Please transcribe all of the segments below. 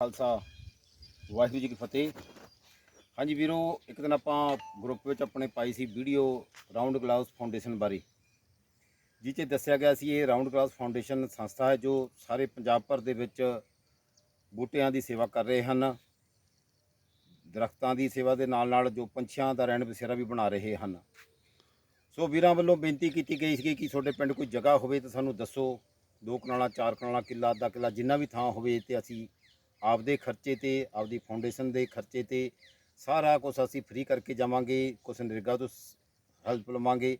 ਖਾਲਸਾ, ਵਾਹਿਗੁਰੂ ਜੀ ਕੀ ਫਤਿਹ। ਹਾਂਜੀ ਵੀਰੋ, ਇੱਕ ਦਿਨ ਆਪਾਂ ਗਰੁੱਪ ਵਿੱਚ ਆਪਣੇ ਪਾਈ ਸੀ ਵੀਡੀਓ ਰਾਉਂਡ ਗਲਾਸ ਫਾਊਂਡੇਸ਼ਨ ਬਾਰੇ। ਜਿਹ 'ਚ ਦੱਸਿਆ ਗਿਆ ਸੀ, ਇਹ ਰਾਉਂਡ ਗਲਾਸ ਫਾਊਂਡੇਸ਼ਨ ਸੰਸਥਾ ਹੈ ਜੋ ਸਾਰੇ ਪੰਜਾਬ ਭਰ ਦੇ ਵਿੱਚ ਬੂਟਿਆਂ ਦੀ ਸੇਵਾ ਕਰ ਰਹੇ ਹਨ। ਦਰਖਤਾਂ ਦੀ ਸੇਵਾ ਦੇ ਨਾਲ ਨਾਲ ਜੋ ਪੰਛੀਆਂ ਦਾ ਰਹਿਣ ਬਸੇਰਾ ਵੀ ਬਣਾ ਰਹੇ ਹਨ। ਸੋ ਵੀਰਾਂ ਵੱਲੋਂ ਬੇਨਤੀ ਕੀਤੀ ਗਈ ਸੀ ਕਿ ਤੁਹਾਡੇ ਪਿੰਡ ਕੋਈ ਜਗ੍ਹਾ ਹੋਵੇ ਤਾਂ ਸਾਨੂੰ ਦੱਸੋ। ਦੋ ਕਨਾਲਾਂ, ਚਾਰ ਕਨਾਲਾਂ, ਕਿੱਲਾ, ਅੱਧਾ ਕਿੱਲਾ, ਜਿੰਨਾ ਵੀ ਥਾਂ ਹੋਵੇ ਤੇ ਅਸੀਂ ਆਪਦੇ ਖਰਚੇ ਤੇ, ਆਪਦੀ ਫਾਊਂਡੇਸ਼ਨ ਦੇ ਖਰਚੇ ਤੇ ਸਾਰਾ ਕੁਝ ਅਸੀਂ ਫ੍ਰੀ ਕਰਕੇ ਜਾਵਾਂਗੇ, ਕੁਛ ਨਰੇਗਾ ਤੋਂ ਹੈਲਪ ਲਵਾਂਗੇ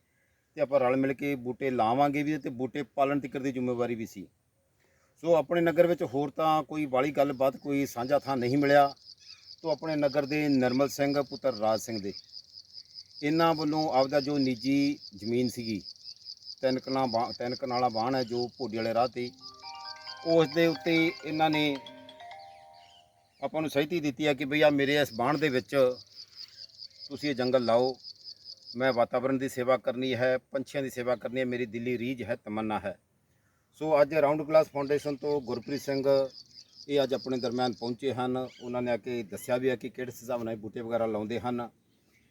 ਤੇ ਆਪਾਂ ਰਲ ਮਿਲ ਕੇ ਬੂਟੇ ਲਾਵਾਂਗੇ ਵੀ ਤੇ ਬੂਟੇ ਪਾਲਣ ਤੀਕਰ ਦੀ ਜ਼ਿੰਮੇਵਾਰੀ ਵੀ ਸੀ। ਸੋ ਆਪਣੇ ਨਗਰ ਵਿੱਚ ਹੋਰ ਤਾਂ ਕੋਈ ਵਾਲੀ ਗੱਲਬਾਤ, ਕੋਈ ਸਾਂਝਾ ਥਾਂ ਨਹੀਂ ਮਿਲਿਆ। ਤੋਂ ਆਪਣੇ ਨਗਰ ਦੇ ਨਰਮਲ ਸਿੰਘ, ਪੁੱਤਰ ਰਾਜ ਸਿੰਘ ਦੇ ਇਹਨਾਂ ਵੱਲੋਂ ਆਪਦਾ ਜੋ ਨਿੱਜੀ ਜ਼ਮੀਨ ਸੀਗੀ, ਤਿੰਨ ਕਨਾਲਾਂ ਬਾਂ, ਤਿੰਨ ਕਨਾਲਾ ਬਾਣ ਹੈ ਜੋ ਭੋਡੀ ਵਾਲੇ ਰਾਹ ਤੇ, ਉਸ ਦੇ ਉੱਤੇ ਇਹਨਾਂ ਨੇ ਆਪਾਂ ਨੂੰ ਸਹਿਤੀ ਦਿੱਤੀ ਹੈ ਕਿ ਭਈ ਆ ਮੇਰੇ ਇਸ ਬਾਣ ਦੇ ਵਿੱਚ ਤੁਸੀਂ ਇਹ ਜੰਗਲ ਲਾਓ। ਮੈਂ ਵਾਤਾਵਰਣ ਦੀ ਸੇਵਾ ਕਰਨੀ ਹੈ, ਪੰਛੀਆਂ ਦੀ ਸੇਵਾ ਕਰਨੀ ਹੈ, ਮੇਰੀ ਦਿੱਲੀ ਰੀਝ ਹੈ, ਤਮੰਨਾ ਹੈ। ਸੋ ਅੱਜ ਰਾਉਂਡ ਗਲਾਸ ਫਾਊਂਡੇਸ਼ਨ ਤੋਂ ਗੁਰਪ੍ਰੀਤ ਸਿੰਘ, ਇਹ ਅੱਜ ਆਪਣੇ ਦਰਮਿਆਨ ਪਹੁੰਚੇ ਹਨ। ਉਹਨਾਂ ਨੇ ਆ ਕੇ ਦੱਸਿਆ ਵੀ ਹੈ ਕਿ ਕਿਹੜੇ ਹਿਸਾਬ ਨਾਲ ਬੂਟੇ ਵਗੈਰਾ ਲਾਉਂਦੇ ਹਨ।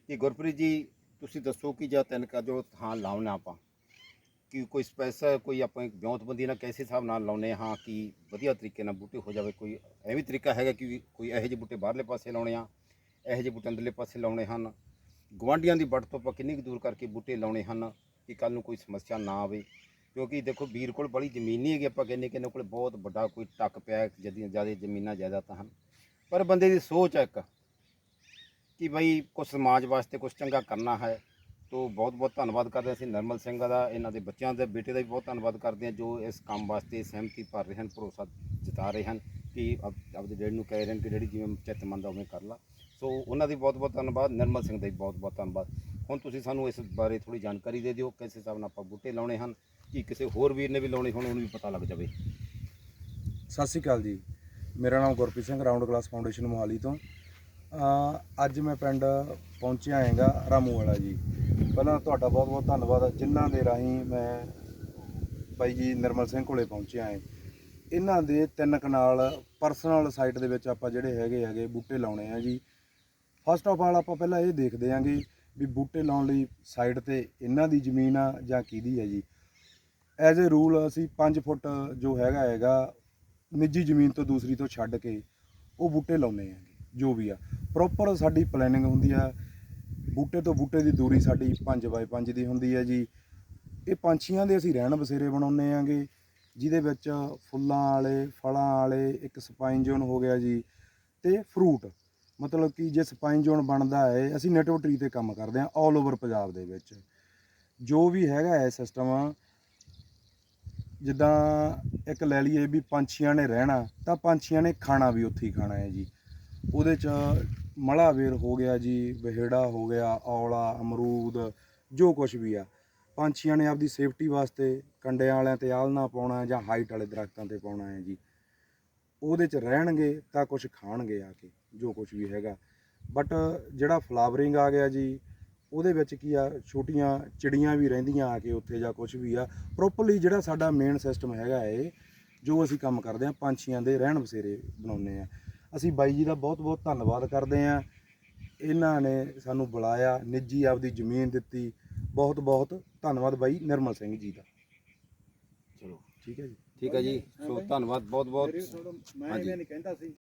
ਕਿ ਗੁਰਪ੍ਰੀਤ ਜੀ, ਤੁਸੀਂ ਦੱਸੋ ਕਿ ਜਾਂ ਤਿੰਨ ਕਾ ਜੋ ਥਾਂ ਲਾਉਣਾ ਆਪਾਂ। ਕਿ ਕੋਈ ਸਪੈਸਲ ਕੋਈ ਆਪਾਂ ਇੱਕ ਵਿਉਂਤਬੰਦੀ ਨਾਲ ਕਿਸੇ ਹਿਸਾਬ ਨਾਲ ਲਾਉਨੇ ਹਾਂ ਕਿ ਵਧੀਆ ਤਰੀਕੇ ਨਾਲ ਬੂਟੇ ਹੋ ਜਾਵੇ ਕੋਈ ਐਵੇਂ ਤਰੀਕਾ ਹੈਗਾ ਕਿ ਕੋਈ ਇਹੋ ਜਿਹੇ ਬੂਟੇ ਬਾਹਰਲੇ ਪਾਸੇ ਲਾਉਣੇ ਆ ਇਹੋ ਜਿਹੇ ਬੂਟੇ ਅੰਦਰਲੇ ਪਾਸੇ ਲਾਉਣੇ ਹਨ। ਗਵਾਂਢੀਆਂ ਦੀ ਵੱਟ ਤੋਂ ਆਪਾਂ ਕਿੰਨੀ ਕੁ ਦੂਰ ਕਰਕੇ ਬੂਟੇ ਲਾਉਣੇ ਹਨ ਕਿ ਕੱਲ ਨੂੰ ਕੋਈ ਸਮੱਸਿਆ ਨਾ ਆਵੇ। ਕਿਉਂਕਿ ਦੇਖੋ ਵੀਰ ਕੋਲ ਬੜੀ ਜ਼ਮੀਨ ਨਹੀਂ ਹੈਗੀ ਆਪਾਂ ਕਹਿੰਦੇ ਕਿ ਇਹਨਾਂ ਕੋਲ ਬਹੁਤ ਵੱਡਾ ਕੋਈ ਟੱਕ ਪਿਆ ਹੈ, ਜਦੀਆਂ ਜ਼ਿਆਦਾ ਜ਼ਮੀਨਾਂ ਜ਼ਿਆਦਾ ਤਾਂ ਹਨ। ਪਰ ਬੰਦੇ ਦੀ ਸੋਚ ਹੈ ਇੱਕ ਕਿ ਭਾਈ ਕੁਝ ਸਮਾਜ ਵਾਸਤੇ ਕੁਝ ਚੰਗਾ ਕਰਨਾ ਹੈ ਤੋਂ ਬਹੁਤ ਬਹੁਤ ਧੰਨਵਾਦ ਕਰਦੇ ਹਾਂ ਅਸੀਂ ਨਰਮਲ ਸਿੰਘ ਦਾ, ਇਹਨਾਂ ਦੇ ਬੱਚਿਆਂ ਦੇ ਬੇਟੇ ਦਾ ਵੀ ਬਹੁਤ ਧੰਨਵਾਦ ਕਰਦੇ ਹਾਂ, ਜੋ ਇਸ ਕੰਮ ਵਾਸਤੇ ਸਹਿਮਤੀ ਭਰ ਰਹੇ ਹਨ, ਭਰੋਸਾ ਜਤਾ ਰਹੇ ਹਨ ਕਿ ਆਪ- ਆਪਦੇ ਡੈਡੀ ਨੂੰ ਕਹਿ ਰਹੇ ਹਨ ਕਿ ਡੈਡੀ ਜਿਵੇਂ ਚਿੱਤ ਮੰਨਦਾ ਉਵੇਂ ਕਰ ਲਾ। ਸੋ ਉਹਨਾਂ ਦੀ ਬਹੁਤ ਬਹੁਤ ਧੰਨਵਾਦ, ਨਰਮਲ ਸਿੰਘ ਦਾ ਵੀ ਬਹੁਤ ਬਹੁਤ ਧੰਨਵਾਦ। ਹੁਣ ਤੁਸੀਂ ਸਾਨੂੰ ਇਸ ਬਾਰੇ ਥੋੜੀ ਜਾਣਕਾਰੀ ਦੇ ਦਿਓ, ਕਿਸ ਹਿਸਾਬ ਨਾਲ ਆਪਾਂ ਬੂਟੇ ਲਾਉਣੇ ਹਨ, ਕਿ ਕਿਸੇ ਹੋਰ ਵੀਰ ਨੇ ਵੀ ਲਾਉਣੇ ਹੋਣ, ਉਹਨੂੰ ਵੀ ਪਤਾ ਲੱਗ ਜਾਵੇ। ਸਤਿ ਸ਼੍ਰੀ ਅਕਾਲ ਜੀ। ਮੇਰਾ ਨਾਮ Gurpreet Singh round glass foundation Mohali ਤੋਂ। ਅੱਜ ਮੈਂ ਪਿੰਡ ਪਹੁੰਚਿਆ ਹੈਗਾ ਰਾਮੂ ਵਾਲਾ ਜੀ। ਪਹਿਲਾਂ ਤੁਹਾਡਾ ਬਹੁਤ ਬਹੁਤ ਧੰਨਵਾਦ। ਜਿਨ੍ਹਾਂ ਦੇ ਰਾਹੀਂ ਮੈਂ ਬਾਈ ਜੀ ਨਿਰਮਲ ਸਿੰਘ ਕੋਲੇ ਪਹੁੰਚਿਆ ਹਾਂ। ਇਹਨਾਂ ਦੇ ਤਿੰਨ ਕਨਾਲ ਪਰਸਨਲ ਸਾਈਟ ਦੇ ਵਿੱਚ ਆਪਾਂ ਜਿਹੜੇ ਹੈਗੇ ਹੈਗੇ ਬੂਟੇ ਲਾਉਣੇ ਆ ਜੀ। ਫਸਟ ਆਫ ਆਲ ਆਪਾਂ ਪਹਿਲਾਂ ਇਹ ਦੇਖਦੇ ਆਂਗੇ ਵੀ ਬੂਟੇ ਲਾਉਣ ਲਈ ਸਾਈਡ ਤੇ ਇਹਨਾਂ ਦੀ ਜ਼ਮੀਨ ਆ ਜਾਂ ਕਿਹਦੀ ਹੈ ਜੀ। ਐਜ਼ ਅ ਰੂਲ ਅਸੀਂ 5 ਫੁੱਟ ਜੋ ਹੈਗਾ ਹੈਗਾ ਨਿੱਜੀ ਜ਼ਮੀਨ ਤੋਂ ਦੂਸਰੀ ਤੋਂ ਛੱਡ ਕੇ ਉਹ ਬੂਟੇ ਲਾਉਨੇ ਆ ਜੋ ਵੀ ਆ। ਪ੍ਰੋਪਰ ਸਾਡੀ ਪਲੈਨਿੰਗ ਹੁੰਦੀ ਆ ਬੂਟੇ ਤੋਂ ਬੂਟੇ ਦੀ ਦੂਰੀ ਸਾਡੀ 5x5 ਦੀ ਹੁੰਦੀ ਹੈ ਜੀ। ਇਹ ਪੰਛੀਆਂ ਦੇ ਅਸੀਂ ਰਹਿਣ ਬਸੇਰੇ ਬਣਾਉਨੇ ਆਂਗੇ ਜਿਹਦੇ ਵਿੱਚ ਫੁੱਲਾਂ ਵਾਲੇ, ਫਲਾਂ ਵਾਲੇ, ਇੱਕ ਸਪਾਈਨ ਜ਼ੋਨ ਹੋ ਗਿਆ ਜੀ ਤੇ ਫਰੂਟ। ਮਤਲਬ ਕਿ ਜੇ ਸਪਾਈਨ ਜ਼ੋਨ ਬਣਦਾ ਹੈ, ਅਸੀਂ ਨੈਟੋ ਟਰੀ ਤੇ ਕੰਮ ਕਰਦੇ ਹਾਂ ਆਲ ਓਵਰ ਪੰਜਾਬ ਦੇ ਵਿੱਚ। ਜੋ ਵੀ ਹੈਗਾ ਹੈ ਸਿਸਟਮ ਜਿੱਦਾਂ ਇੱਕ ਲੈ ਲਈਏ ਵੀ ਪੰਛੀਆਂ ਨੇ ਰਹਿਣਾ, ਤਾਂ ਪੰਛੀਆਂ ਨੇ ਖਾਣਾ ਵੀ ਉੱਥੇ ਹੀ ਖਾਣਾ ਹੈ ਜੀ। ਉਹਦੇ ਚ ਮਲਾਵੇਰ ਹੋ ਗਿਆ ਜੀ ਬਹਿੜਾ ਹੋ ਗਿਆ, ਔਲਾ, ਅਮਰੂਦ, ਜੋ ਕੁਝ ਵੀ ਆ। ਪੰਛੀਆਂ ਨੇ ਆਪਦੀ ਸੇਫਟੀ ਵਾਸਤੇ ਕੰਡਿਆਂ ਵਾਲਿਆਂ ਤੇ ਆਲਣਾ ਪਾਉਣਾ ਜਾਂ ਹਾਈਟ ਵਾਲੇ ਦਰਖਤਾਂ ਤੇ ਪਾਉਣਾ ਹੈ ਜੀ। ਉਹਦੇ ਚ ਰਹਿਣਗੇ ਤਾਂ ਕੁਝ ਖਾਣਗੇ ਆ ਕੇ, ਜੋ ਕੁਝ ਵੀ ਹੈਗਾ। ਬਟ ਜਿਹੜਾ ਫਲਾਵਰਿੰਗ ਆ ਗਿਆ ਜੀ, ਉਹਦੇ ਵਿੱਚ ਕੀ ਆ, ਛੋਟੀਆਂ ਚਿੜੀਆਂ ਵੀ ਰਹਿੰਦੀਆਂ ਆ ਕੇ ਉੱਥੇ ਜਾਂ ਕੁਝ ਵੀ ਆ। ਪ੍ਰੋਪਰਲੀ ਜਿਹੜਾ ਸਾਡਾ ਮੇਨ ਸਿਸਟਮ ਹੈਗਾ ਏ, ਜੋ ਅਸੀਂ ਕੰਮ ਕਰਦੇ ਆ ਪੰਛੀਆਂ ਦੇ ਰਹਿਣ ਬਸੇਰੇ ਬਣਾਉਂਦੇ ਆ ਅਸੀਂ ਬਾਈ ਜੀ ਦਾ ਬਹੁਤ ਬਹੁਤ ਧੰਨਵਾਦ ਕਰਦੇ ਆ ਇਹਨਾਂ ਨੇ ਸਾਨੂੰ ਬੁਲਾਇਆ ਨਿੱਜੀ ਆਪਦੀ ਜ਼ਮੀਨ ਦਿੱਤੀ। ਬਹੁਤ ਬਹੁਤ ਧੰਨਵਾਦ ਬਾਈ ਨਿਰਮਲ ਸਿੰਘ ਜੀ ਦਾ। ਚਲੋ। ਠੀਕ ਹੈ ਜੀ। ਠੀਕ ਹੈ ਜੀ। ਸੋ ਧੰਨਵਾਦ ਬਹੁਤ ਬਹੁਤ। ਮੈਂ। ਇਹ ਨਹੀਂ ਕਹਿੰਦਾ ਸੀ